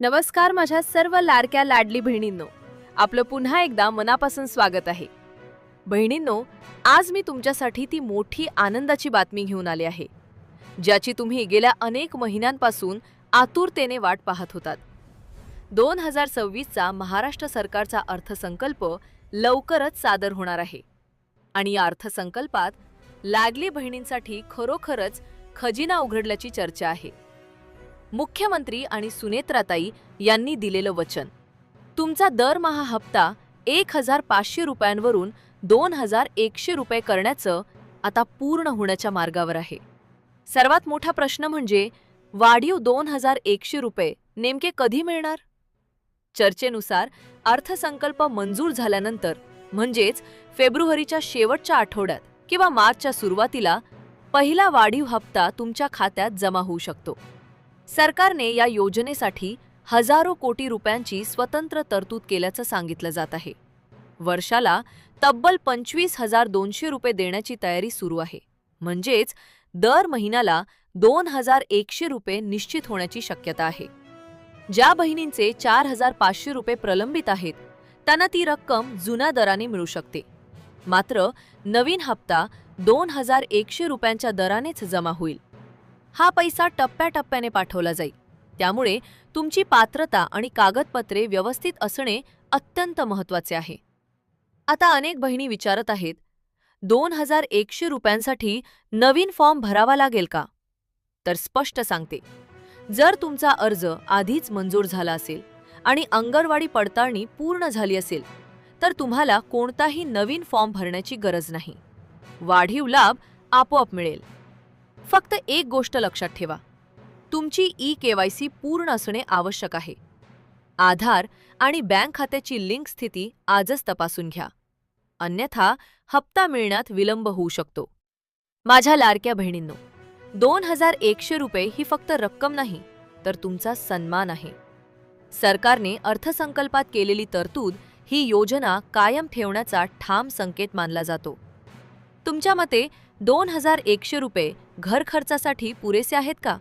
नमस्कार माझ्या सर्व लाडक्या लाडली बहिणींनो. आपलं पुन्हा एकदा मनापासून स्वागत आहे. बहिणींनो आज मी तुमच्यासाठी ती मोठी आनंदाची बातमी घेऊन आले आहे ज्याची तुम्ही गेल्या अनेक महिन्यांपासून आतुरतेने वाट पाहत होतात. दोन हजार सव्वीसचा महाराष्ट्र सरकारचा अर्थसंकल्प लवकरच सादर होणार आहे आणि या अर्थसंकल्पात लाडली बहिणींसाठी खरोखरच खजिना उघडल्याची चर्चा आहे. मुख्यमंत्री आणि सुनेत्राताई यांनी दिलेलं वचन. तुमचा दरमहा हप्ता एक हजार पाचशे रुपयांवरून दोन हजार एकशे रुपये करण्याचं आता पूर्ण होण्याच्या मार्गावर आहे. सर्वात मोठा प्रश्न म्हणजे वाढीव दोन हजार एकशे रुपये नेमके कधी मिळणार? चर्चेनुसार अर्थसंकल्प मंजूर झाल्यानंतर म्हणजेच फेब्रुवारीच्या शेवटच्या आठवड्यात किंवा मार्चच्या सुरुवातीला पहिला वाढीव हप्ता तुमच्या खात्यात जमा होऊ शकतो. सरकारने या योजनेसाठी हजारो कोटी रुपयांची स्वतंत्र तरतूद केल्याचं सांगितलं जात आहे. वर्षाला तब्बल पंचवीस हजार दोनशे रुपये देण्याची तयारी सुरू आहे. म्हणजेच दर महिन्याला दोन हजार एकशे रुपये निश्चित होण्याची शक्यता आहे. ज्या बहिणींचे चार हजार पाचशे रुपये प्रलंबित आहेत त्यांना ती रक्कम जुन्या दराने मिळू शकते. मात्र नवीन हप्ता दोन हजार एकशे रुपयांच्या दरानेच जमा होईल. हा पैसा टप्प्याटप्प्याने पाठवला जाईल त्यामुळे तुमची पात्रता आणि कागदपत्रे व्यवस्थित असणे अत्यंत महत्त्वाचे आहे. आता अनेक बहिणी विचारत आहेत दोन हजार एकशे रुपयांसाठी नवीन फॉर्म भरावा लागेल का? तर स्पष्ट सांगते जर तुमचा अर्ज आधीच मंजूर झाला असेल आणि अंगणवाडी पडताळणी पूर्ण झाली असेल तर तुम्हाला कोणताही नवीन फॉर्म भरण्याची गरज नाही. वाढीव लाभ आपोआप मिळेल. फक्त एक गोष्ट लक्षात ठेवा. तुमची ई केवायसी पूर्ण असणे आवश्यक आहे. आधार आणि बँक खात्याची लिंक स्थिती आजच तपासून घ्या. अन्यथा हप्ता मिळण्यात विलंब होऊ शकतो. माझ्या लाडक्या बहिणींनो दोन हजार एकशे रुपये ही फक्त रक्कम नाही तर तुमचा सन्मान आहे. सरकारने अर्थसंकल्पात केलेली तरतूद ही योजना कायम ठेवण्याचा ठाम संकेत मानला जातो. तुमच्या मते दोन हजार एकशे रुपये घर खर्चासाठी पुरेसे आहेत का?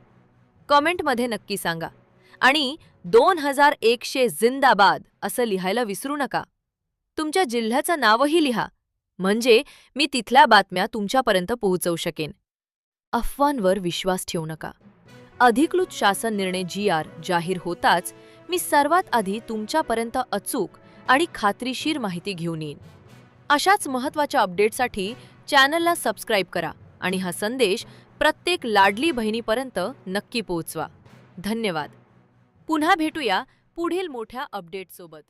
कॉमेंटमध्ये नक्की सांगा. आणि दोन हजार एकशे जिंदाबाद असं लिहायला विसरू नका. तुमच्या जिल्ह्याचं नावही लिहा. म्हणजे मी तिथल्या बातम्या तुमच्यापर्यंत पोहोचवू शकेन. अफवांवर विश्वास ठेवू नका. अधिकृत शासन निर्णय जी आर जाहीर होताच मी सर्वात आधी तुमच्यापर्यंत अचूक आणि खात्रीशीर माहिती घेऊन येईन. अशाच महत्त्वाच्या अपडेटसाठी चॅनलला सबस्क्राईब करा. आणि हा संदेश प्रत्येक लाडली बहिणीपर्यंत नक्की पोहोचवा. धन्यवाद. पुन्हा भेटूया पुढील मोठ्या अपडेटसोबत